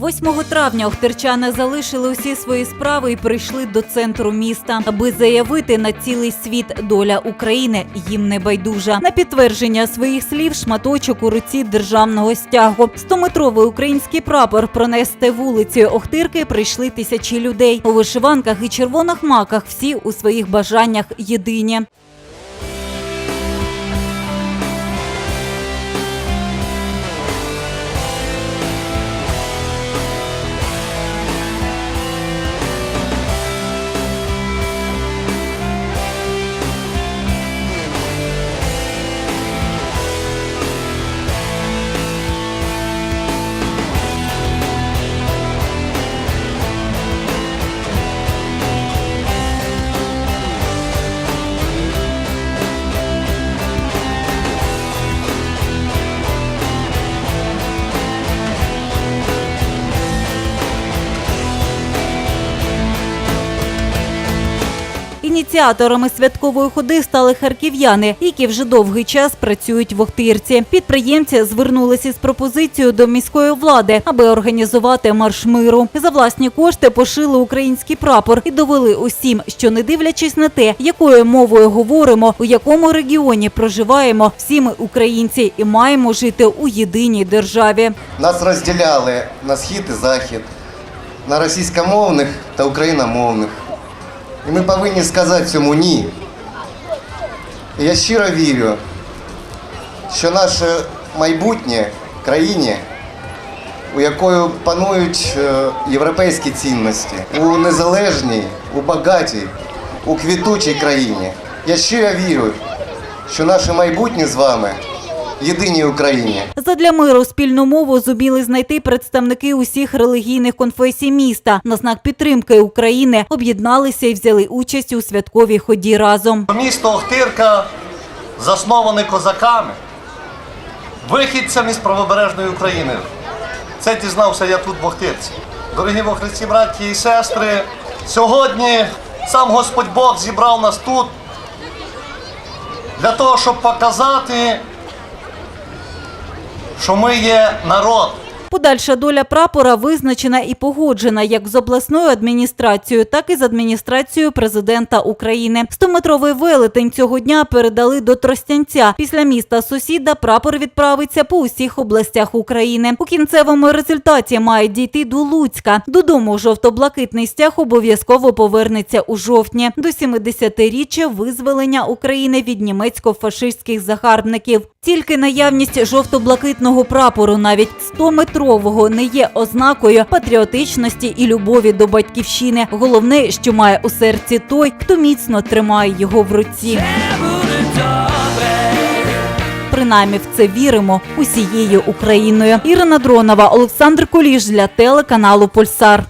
8 травня охтерчани залишили усі свої справи і прийшли до центру міста, аби заявити на цілий світ доля України їм не байдужа. На підтвердження своїх слів шматочок у руці державного стягу. Стометровий український прапор пронести вулицею Охтирки прийшли тисячі людей у вишиванках і червоних маках. Всі у своїх бажаннях єдині. Ініціаторами святкової ходи стали харків'яни, які вже довгий час працюють в Охтирці. Підприємці звернулися з пропозицією до міської влади, аби організувати марш миру. За власні кошти пошили український прапор і довели усім, що не дивлячись на те, якою мовою говоримо, у якому регіоні проживаємо, всі ми українці і маємо жити у єдиній державі. Нас розділяли на схід і захід, на російськомовних та україномовних. І ми повинні сказати цьому ні. І я щиро вірю, що наше майбутнє країні, у якої панують е, європейські цінності, у незалежній, у багатій, у квітучій країні. Я щиро вірю, що наше майбутнє з вами єдиній Україні. Задля миру спільну мову зуміли знайти представники усіх релігійних конфесій міста. На знак підтримки України об'єдналися і взяли участь у святковій ході разом. Місто Охтирка засноване козаками, вихідцями з правобережної України. Це дізнався я тут в Охтирці. Дорогі во Христі, браті і сестри, сьогодні сам Господь Бог зібрав нас тут для того, щоб показати, що ми є народ. Подальша доля прапора визначена і погоджена як з обласною адміністрацією, так і з адміністрацією президента України. Стометровий велетень цього дня передали до Тростянця. Після міста сусіда прапор відправиться по усіх областях України. У кінцевому результаті має дійти до Луцька. Додому жовто-блакитний стяг обов'язково повернеться у жовтні до 70-річчя визволення України від німецько-фашистських загарбників. Тільки наявність жовто-блакитного прапору, навіть 100-метрового, не є ознакою патріотичності і любові до батьківщини. Головне, що має у серці той, хто міцно тримає його в руці. Принаймні в це віримо усією Україною. Ірина Дронова, Олександр Куліш для телеканалу Пульсар.